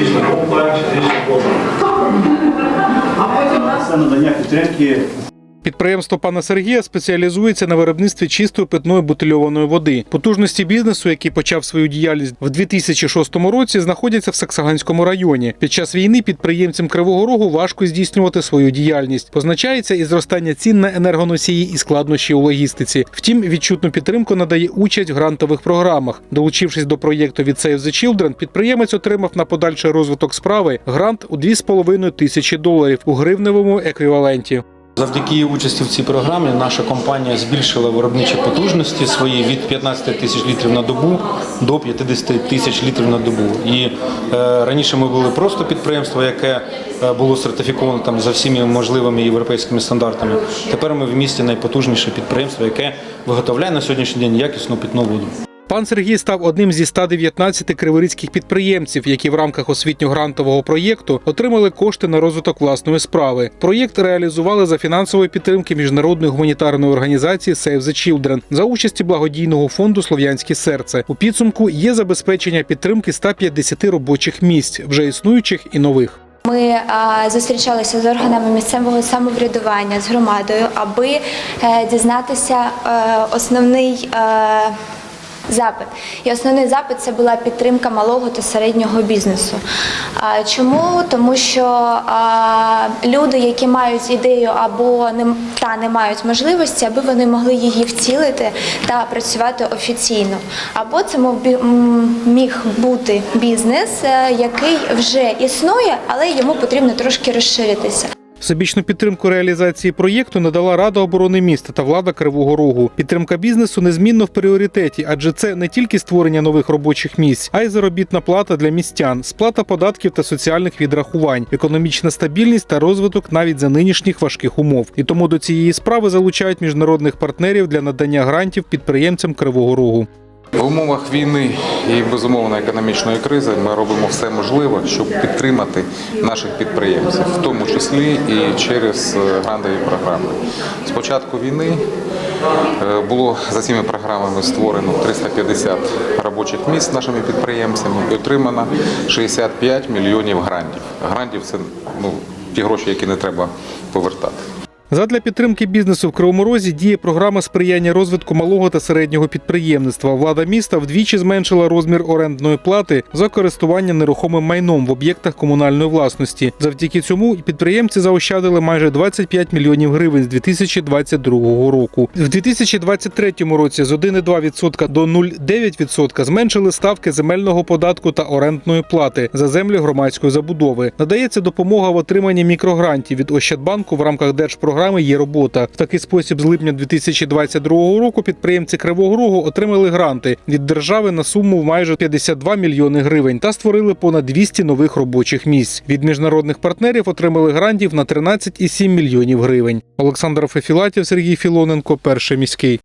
логістичний комплекс, річний комплекс. Це надання підтримки Підприємство пана Сергія спеціалізується на виробництві чистої питної бутильованої води. Потужності бізнесу, який почав свою діяльність в 2006 році, знаходяться в Саксаганському районі. Під час війни підприємцям Кривого Рогу важко здійснювати свою діяльність. Позначається і зростання цін на енергоносії і складнощі у логістиці. Втім, відчутну підтримку надає участь в грантових програмах. Долучившись до проєкту від Save the Children, підприємець отримав на подальший розвиток справи грант у 2,5 тисячі доларів у гривневому еквіваленті. Завдяки участі в цій програмі наша компанія збільшила виробничі потужності свої від 15 тисяч літрів на добу до 50 тисяч літрів на добу. І е, раніше ми були просто підприємство, яке е, було сертифіковано там за всіми можливими європейськими стандартами. Тепер ми в місті найпотужніше підприємство, яке виготовляє на сьогоднішній день якісну питну воду. Пан Сергій став одним зі 119 криворізьких підприємців, які в рамках освітньо-грантового проєкту отримали кошти на розвиток власної справи. Проєкт реалізували за фінансової підтримки міжнародної гуманітарної організації Save the Children за участі благодійного фонду Слов'янське серце. У підсумку є забезпечення підтримки 150 робочих місць, вже існуючих і нових. Ми зустрічалися з органами місцевого самоврядування з громадою, аби е, дізнатися е, основний. Запит і основний запит це була підтримка малого та середнього бізнесу. А чому? Тому що люди, які мають ідею або не та не мають можливості, аби вони могли її втілити та працювати офіційно. Або це мов міг бути бізнес, е, який вже існує, але йому потрібно трошки розширитися. Всебічну підтримку реалізації проєкту надала Рада оборони міста та влада Кривого Рогу. Підтримка бізнесу незмінно в пріоритеті, адже це не тільки створення нових робочих місць, а й заробітна плата для містян, сплата податків та соціальних відрахувань, економічна стабільність та розвиток навіть за нинішніх важких умов. І тому до цієї справи залучають міжнародних партнерів для надання грантів підприємцям Кривого Рогу. В умовах війни і безумовно економічної кризи ми робимо все можливе, щоб підтримати наших підприємців, в тому числі і через е, грантові програми. З початку війни е, було за цими програмами створено 350 робочих місць нашими підприємцями і отримано 65 мільйонів грантів. Грантів це ну ті гроші, які не треба повертати. Задля підтримки бізнесу в Кривому Розі діє програма сприяння розвитку малого та середнього підприємництва. Влада міста вдвічі зменшила розмір орендної плати за користування нерухомим майном в об'єктах комунальної власності. Завдяки цьому підприємці заощадили майже 25 мільйонів гривень з 2022 року. В 2023 році з 1,2% до 0,9% зменшили ставки земельного податку та орендної плати за землі громадської забудови. Надається допомога в отриманні мікрогрантів від Ощадбанку в рамках держпрограми Є робота. В такий спосіб з липня 2022 року підприємці Кривого Рогу отримали гранти від держави на суму в майже 52 мільйони гривень та створили понад 200 нових робочих місць. Від міжнародних партнерів отримали грантів на 13,7 мільйонів гривень. Олександр Фефілатів, Сергій Філоненко, перший міський.